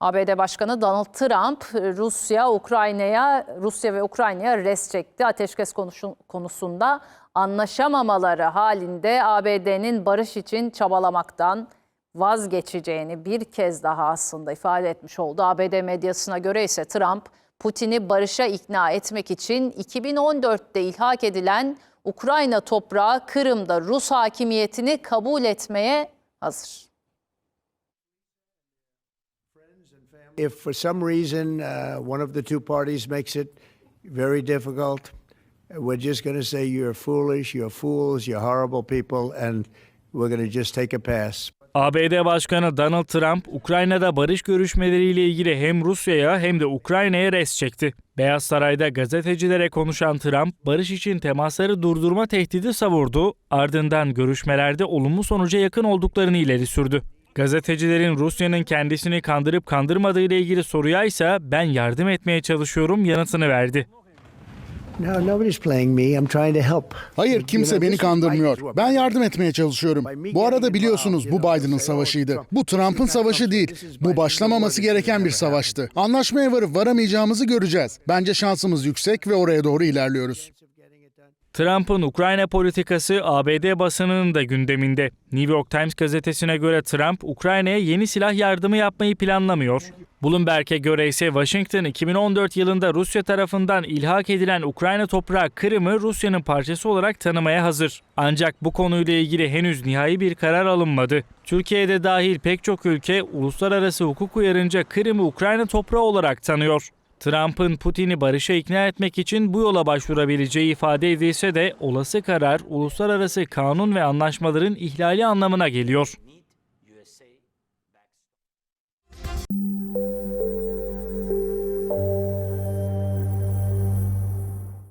ABD Başkanı Donald Trump Rusya Ukrayna'ya Rusya ve Ukrayna'ya res çekti. Ateşkes konusunda anlaşamamaları halinde ABD'nin barış için çabalamaktan vazgeçeceğini bir kez daha aslında ifade etmiş oldu. ABD medyasına göre ise Trump Putin'i barışa ikna etmek için 2014'te ilhak edilen Ukrayna toprağı Kırım'da Rus hakimiyetini kabul etmeye hazır. If for some reason uh, one of the two parties makes it very difficult, we're just going to say you're foolish, you're fools, you're horrible people, and we're going to just take a pass. ABD Başkanı Donald Trump, Ukrayna'da barış görüşmeleriyle ilgili hem Rusya'ya hem de Ukrayna'ya res çekti. Beyaz Saray'da gazetecilere konuşan Trump, barış için temasları durdurma tehdidi savurdu, ardından görüşmelerde olumlu sonuca yakın olduklarını ileri sürdü. Gazetecilerin Rusya'nın kendisini kandırıp kandırmadığı ile ilgili soruya ise ben yardım etmeye çalışıyorum yanıtını verdi. No, nobody's playing me. I'm trying to help. Hayır kimse beni kandırmıyor. Ben yardım etmeye çalışıyorum. Bu arada biliyorsunuz bu Biden'ın savaşıydı. Bu Trump'ın savaşı değil. Bu başlamaması gereken bir savaştı. Anlaşmaya varıp varamayacağımızı göreceğiz. Bence şansımız yüksek ve oraya doğru ilerliyoruz. Trump'ın Ukrayna politikası ABD basınının da gündeminde. New York Times gazetesine göre Trump, Ukrayna'ya yeni silah yardımı yapmayı planlamıyor. Bloomberg'e göre ise Washington 2014 yılında Rusya tarafından ilhak edilen Ukrayna toprağı Kırım'ı Rusya'nın parçası olarak tanımaya hazır. Ancak bu konuyla ilgili henüz nihai bir karar alınmadı. Türkiye'de dahil pek çok ülke uluslararası hukuk uyarınca Kırım'ı Ukrayna toprağı olarak tanıyor. Trump'ın Putin'i barışa ikna etmek için bu yola başvurabileceği ifade edilse de olası karar uluslararası kanun ve anlaşmaların ihlali anlamına geliyor.